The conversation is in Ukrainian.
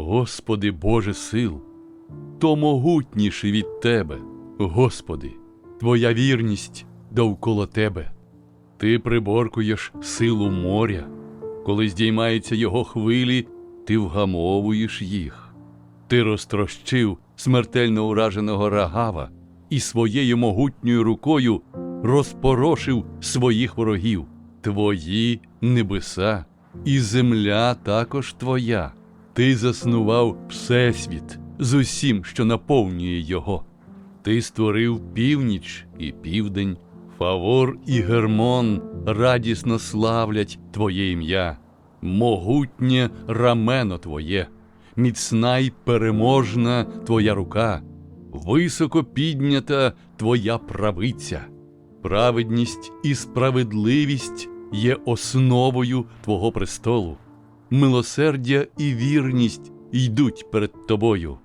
Господи Боже сил, то могутніший від Тебе, Господи, Твоя вірність довкола Тебе. Ти приборкуєш силу моря, коли здіймаються його хвилі, ти вгамовуєш їх. Ти розтрощив смертельно ураженого рагава і своєю могутньою рукою розпорошив своїх ворогів. Твої небеса і земля також твоя. Ти заснував Всесвіт з усім, що наповнює його. Ти створив північ і південь, Фавор і Гермон радісно славлять Твоє ім'я, могутнє рамено Твоє, міцна й переможна Твоя рука, високо піднята Твоя правиця, праведність і справедливість є основою Твого престолу, милосердя і вірність йдуть перед Тобою.